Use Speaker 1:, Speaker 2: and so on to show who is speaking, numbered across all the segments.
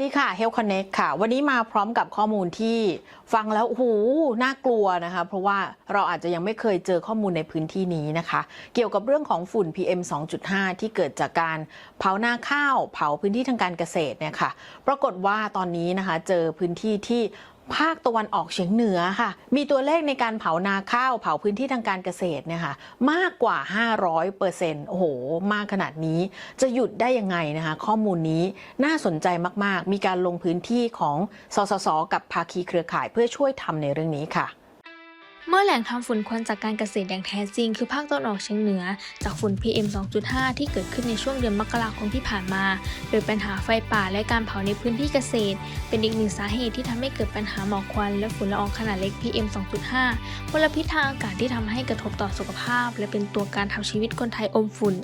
Speaker 1: ดีค่ะ Health Connect ค่ะ วันนี้มาพร้อมกับข้อมูลที่ฟังแล้วโอ้โหน่ากลัวนะคะ เพราะว่าเราอาจจะยังไม่เคยเจอข้อมูลในพื้นที่นี้นะคะ เกี่ยวกับเรื่องของฝุ่น PM 2.5 ที่เกิดจากการเผาหน้าข้าว เผาพื้นที่ทางการเกษตรเนี่ยค่ะ ปรากฏว่าตอนนี้นะคะ เจอพื้นที่ที่ ภาคตะวันออกเฉียงเหนือค่ะ มีตัวเลขในการเผานาข้าวเผาพื้นที่ทางการเกษตรเนี่ยค่ะมากกว่า 500เปอร์เซ็นต์โอ้โห มากขนาดนี้จะหยุดได้ยังไงนะคะ ข้อมูลนี้น่าสนใจมากๆ มีการลงพื้นที่ของสสส กับภาคีเครือข่ายเพื่อช่วยทำในเรื่องนี้ค่ะ
Speaker 2: เมื่อแหล่งทำฝุ่นควันจากการเกษตรอย่างแท้จริง คือภาคตะวันออกเฉียงเหนือ จากฝุ่น PM 2.5 ที่เกิดขึ้นในช่วงเดือนมกราคมที่ผ่านมา โดยปัญหาไฟป่าและการเผาในพื้นที่เกษตร เป็นอีกหนึ่งสาเหตุที่ทำให้เกิดปัญหาหมอกควัน และฝุ่นละอองขนาดเล็ก PM 2.5มลพิษทางอากาศที่ทำให้กระทบต่อสุขภาพ และเป็นตัวการทำชีวิตคนไทยอมฝุ่น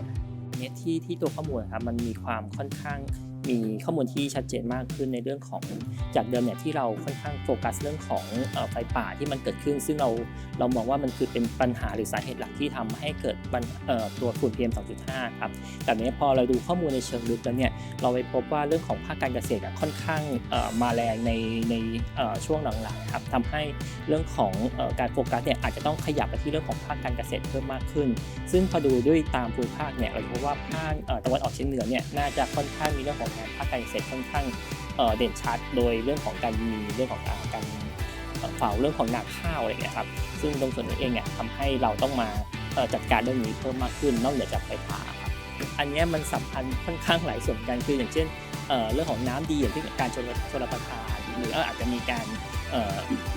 Speaker 3: เนี่ยที่ที่ตัวข้อมูลครับมันมีความค่อนข้าง มีข้อมูลที่ชัดเจนมากขึ้นในเรื่องของจากเดิมเนี่ยที่เราค่อนข้างโฟกัสเรื่องของไฟป่าที่มันเกิดขึ้น ซึ่งเราเรามองว่ามันคือเป็นปัญหาหรือสาเหตุหลักที่ทำให้เกิดปัญเอ่อตัวฝุ่น PM 2.5 ครับแต่นี้พอเราดูข้อมูลในเชิงลึกแล้วเนี่ยเราไปพบว่าเรื่องของภาคการเกษตรค่อนข้างมาแรงในในช่วงหลังๆครับทำให้เรื่องของการโฟกัสเนี่ยอาจจะต้องขยับไปที่เรื่องของภาคการเกษตรเพิ่มมากขึ้น ซึ่งพอดูด้วยตามภูมิภาคเนี่ยเราจะพบว่าภาคตะวันออกเฉียงเหนือเนี่ยน่าจะค่อนข้างมีเรื่องของงานภาคการเกษตรค่อนข้างเด่นชัด โดยเรื่องของการมีเรื่องของการเฝ้าเรื่องของนาข้าวอะไรเงี้ยครับซึ่งตรงส่วนนี้เองเนี่ยทำให้เราต้องมาจัดการเรื่องนี้เพิ่มมากขึ้นนอกเหนือจากไฟป่าครับอันนี้มันสัมพันธ์ค่อนข้างหลายส่วนกันคืออย่างเช่นเรื่องของน้ำดีอย่างที่การชลชลประทานหรืออาจจะมีการ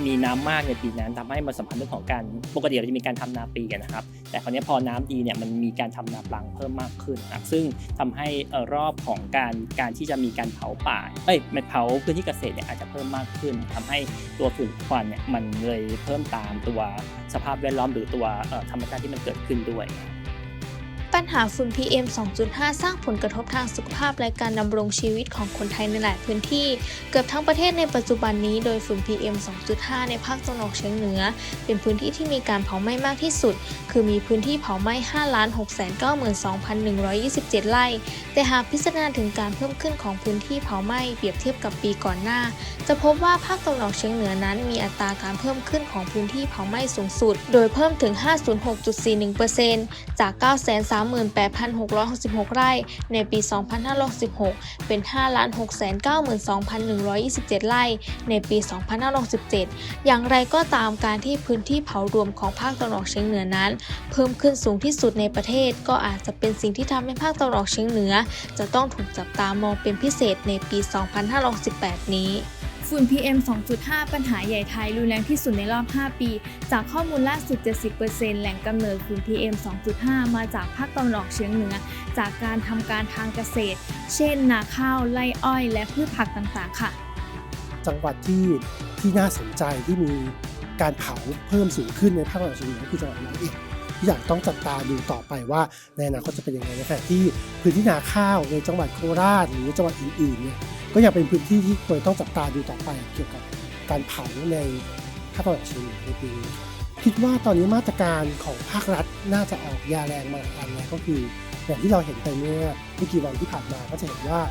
Speaker 3: มีน้ำมากในปีนั้นทำให้มันสัมพันธ์เรื่องของการปกติเราจะมีการทำนาปีกันนะครับ แต่คราวนี้พอน้ำดีเนี่ยมันมีการทำนาปลังเพิ่มมากขึ้นนะครับซึ่งทำให้รอบของการการที่จะมีการเผาป่าเอ้ยเผาพื้นที่เกษตรเนี่ยอาจจะเพิ่มมากขึ้นทำให้ตัวฝุ่นควันเนี่ยมันเลยเพิ่มตามตัวสภาพแวดล้อมหรือตัวธรรมชาติที่มันเกิดขึ้นด้วย
Speaker 2: ปัญหาฝุ่น PM 2.5 สร้างผลกระทบทางสุขภาพและการดำรงชีวิตของคนไทยในหลายพื้นที่ เกือบทั้งประเทศในปัจจุบันนี้โดยฝุ่น PM 2.5 ในภาคตะวันออกเฉียงเหนือ เป็นพื้นที่ที่มีการเผาไหม้มากที่สุด คือมีพื้นที่เผาไหม้ 5,692,127 ไร่ แต่หากพิจารณาถึงการเพิ่มขึ้นของพื้นที่เผาไหม้เปรียบเทียบกับปีก่อนหน้า จะพบว่าภาคตะวันออกเฉียงเหนือนั้น มีอัตราการเพิ่มขึ้นของพื้นที่เผาไหม้สูงสุด โดยเพิ่มถึง 506.41%จาก 9,3 38,666 ไร่ ในปี 2516เป็น 5,692,127 ไร่ ในปี 2517อย่างไรก็ตามการที่พื้นที่เผารวมของภาคตะวันออกเฉียงเหนือนั้น เพิ่มขึ้นสูงที่สุดในประเทศ ก็อาจจะเป็นสิ่งที่ทำให้ภาคตะวันออกเฉียงเหนือ จะต้องถูกจับตามองเป็นพิเศษในปี 2518นี้
Speaker 4: ฝุ่น PM 2.5 ปัญหาใหญ่ไทยรุนแรงที่สุดในรอบ 5 ปี จากข้อมูลล่าสุด 70%แหล่งกำเนิดฝุ่น PM 2.5 มาจากภาคตะวันออกเฉียงเหนือ จากการทำการทางเกษตร เช่น นาข้าว ไร่อ้อย และพืชผักต่างๆ ค่ะ
Speaker 5: จังหวัดที่ที่น่าสนใจที่มีการเผาเพิ่มสูงขึ้นในภาคตะวันออกเฉียงเหนือคือจังหวัดร้อยเอ็ดที่อยากต้องจับตาดูต่อไปว่าในอนาคตจะเป็นยังไงในขณะที่พื้นที่นาข้าวในจังหวัดโคราชหรือจังหวัดอื่นๆเนี่ย ก็ยังเป็นพื้นที่ที่ควรต้องจับตาดูต่อไปเกี่ยวกับการเผาในภาคตะวันออกเฉียงเหนือในปีนี้คิดว่าตอนนี้มาตรการของภาครัฐน่าจะออกยาแรงมาอันแล้วก็คืออย่างที่เราเห็นไปเมื่อไม่กี่วันที่ผ่านมาก็จะเห็นว่า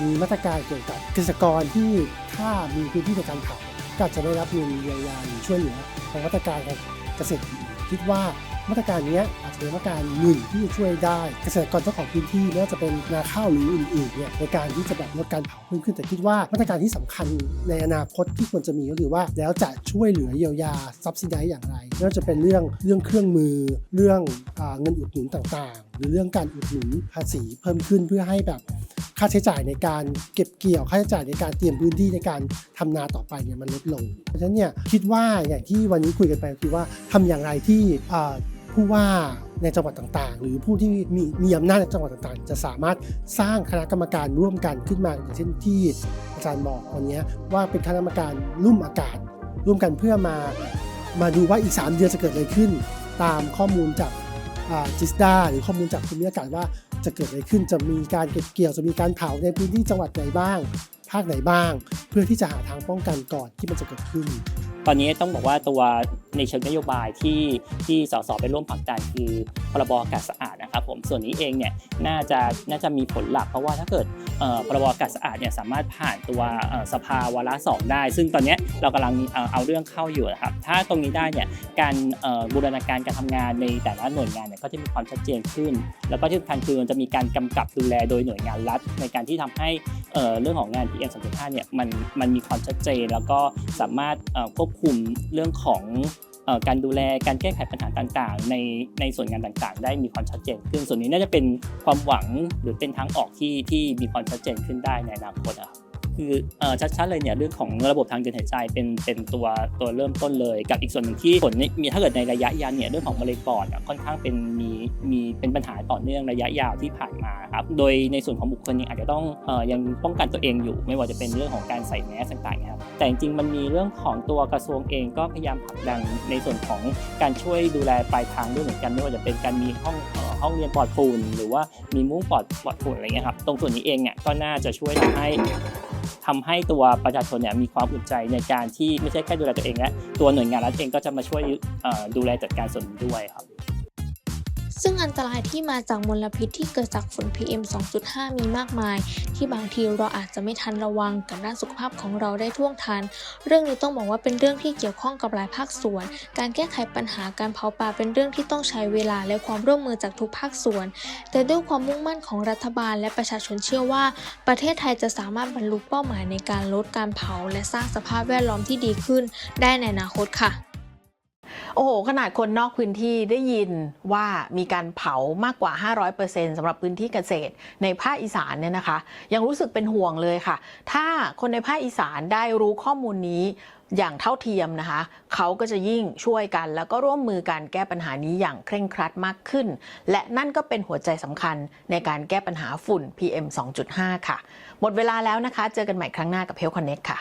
Speaker 5: มีมาตรการเกี่ยวกับเกษตรกรที่ถ้ามีพื้นที่ในการเผาก็จะได้รับเงินเยียวยาช่วยเหลือทางมาตรการการเกษตรคิดว่า มาตรการนี้อาจจะเป็นมาตรการหนึ่งที่จะช่วยได้เกษตรกรเจ้าของพื้นที่ไม่ว่าจะเป็นนาข้าวหรืออื่นๆเนี่ยในการที่จะแบบลดการเผาเพิ่มขึ้นแต่คิดว่ามาตรการที่สำคัญในอนาคตที่ควรจะมีก็คือว่า แล้วจะช่วยเหลือเยียวยาซับซิได้อย่างไรไม่ว่าจะเป็นเรื่องเรื่องเครื่องมือ เรื่องเงินอุดหนุนต่างๆ หรือเรื่องการอุดหนุนภาษีเพิ่มขึ้นเพื่อให้แบบค่าใช้จ่ายในการเก็บเกี่ยวค่าใช้จ่ายในการเตรียมพื้นที่ในการทำนาต่อไปเนี่ยมันลดลง เพราะฉะนั้นเนี่ยคิดว่าอย่างที่วันนี้คุยกันไปคือว่าทำอย่างไรที่ ผู้ว่าในจังหวัดต่างๆ หรือผู้ที่มีมีอำนาจในจังหวัดต่างๆ จะสามารถสร้างคณะกรรมการร่วมกันขึ้นมาอย่างเช่นที่อาจารย์บอกวันนี้ว่าเป็นคณะกรรมการรุ่มอากาศ ร่วมกันเพื่อมามาดูว่าอีก 3 เดือนจะเกิดอะไรขึ้น ตามข้อมูลจากจิสดาหรือข้อมูลจากภูมิอากาศว่าจะเกิดอะไรขึ้นจะมีการเก็บเกี่ยวจะมีการเผาในพื้นที่จังหวัดไหนบ้าง ภาคไหนบ้าง เพื่อที่จะหาทางป้องกันก่อนที่มันจะเกิดขึ้น
Speaker 3: ตอนนี้ต้องบอกว่าตัวในเชิงนโยบายที่ที่สสไปร่วมผลักดันคือพรบอากาศสะอาด นะครับผมส่วนนี้เองเนี่ยน่าจะน่าจะมีผลหลัก เพราะว่าถ้าเกิดพรบอากาศสะอาดเนี่ยสามารถผ่านตัวสภาวาระสองได้ ซึ่งตอนนี้เรากำลังเอาเรื่องเข้าอยู่นะครับถ้าตรงนี้ได้เนี่ยการบูรณาการการทำงานในแต่ละหน่วยงานเนี่ยก็จะมีความชัดเจนขึ้น แล้วก็ที่สำคัญคือมันจะมีการกำกับดูแลโดยหน่วยงานรัฐ ในการที่ทำให้เรื่องของงาน PM 2.5เนี่ยมันมันมีความชัดเจน แล้วก็สามารถควบคุมเรื่องของ การดูแลการแก้ไขปัญหาต่างๆ ในในส่วนงานต่างๆ ได้มีความชัดเจนขึ้นส่วนนี้น่าจะเป็นความหวังหรือเป็นทางออกที่ที่มีความชัดเจนขึ้นได้ในอนาคตครับ คืออชัดๆเลยเนี่ยเรื่องของระบบทางเดินหายใจเป็นเป็นตัวตัวเริ่มต้นเลย กับอีกส่วนหนึ่งที่ผลนี่ยมีถ้าเกิดในระยะยาวเนี่ยเรื่องของมะเร็งปอดค่อนข้างเป็นมีมีเป็นปัญหาต่อเนื่องระยะยาวที่ผ่านมาครับโดยในส่วนของบุคคลยังอาจจะต้องอยังป้องกันตัวเองอยู่ ไม่ว่าจะเป็นเรื่องของการใส่แมสต่างๆครับแต่จริงๆมันมีเรื่องของตัวกระทรวงเองก็พยายามผลักดันในส่วนของการช่วยดูแลปลายทางด้วยเหมือนกันไม่ว่าจะเป็นการมีห้องห้องเรียนปลอดฝุ่นหรือว่ามีมุ้งปลอดปลอดฝุ่นอะไรเงี้ยครับตรงส่วนนี้เองเนี่ยก็น่าจะช่วยทำให้ ทำให้ตัวประชาชนเนี่ยมีความอุ่นใจในการที่ไม่ใช่แค่ดูแลตัวเองและตัวหน่วยงานรัฐเองก็จะมาช่วยดูแลจัดการส่วนนี้ด้วยครับ
Speaker 2: ซึ่งอันตรายที่มาจากมลพิษที่เกิดจากฝุ่น PM 2.5 มีมากมาย ที่บางทีเราอาจจะไม่ทันระวังกับด้านสุขภาพของเราได้ท่วงทัน เรื่องนี้ต้องบอกว่าเป็นเรื่องที่เกี่ยวข้องกับหลายภาคส่วน การแก้ไขปัญหาการเผาป่าเป็นเรื่องที่ต้องใช้เวลาและความร่วมมือจากทุกภาคส่วน แต่ด้วยความมุ่งมั่นของรัฐบาล และประชาชนเชื่อว่า ประเทศไทยจะสามารถบรรลุเป้าหมายในการลดการเผา และสร้างสภาพแวดล้อมที่ดีขึ้น ได้ในอนาคตค่ะ
Speaker 1: โอ้โห ขนาดคนนอกพื้นที่ได้ยินว่ามีการเผามากกว่า 500%สำหรับพื้นที่เกษตรในภาคอีสานเนี่ยนะคะ ยังรู้สึกเป็นห่วงเลยค่ะ ถ้าคนในภาคอีสานได้รู้ข้อมูลนี้อย่างเท่าเทียมนะคะ เขาก็จะยิ่งช่วยกัน แล้วก็ร่วมมือการแก้ปัญหานี้อย่างเคร่งครัดมากขึ้น และนั่นก็เป็นหัวใจสำคัญในการแก้ปัญหาฝุ่น PM 2.5 ค่ะ หมดเวลาแล้วนะคะ เจอกันใหม่ครั้งหน้ากับ Health Connect ค่ะ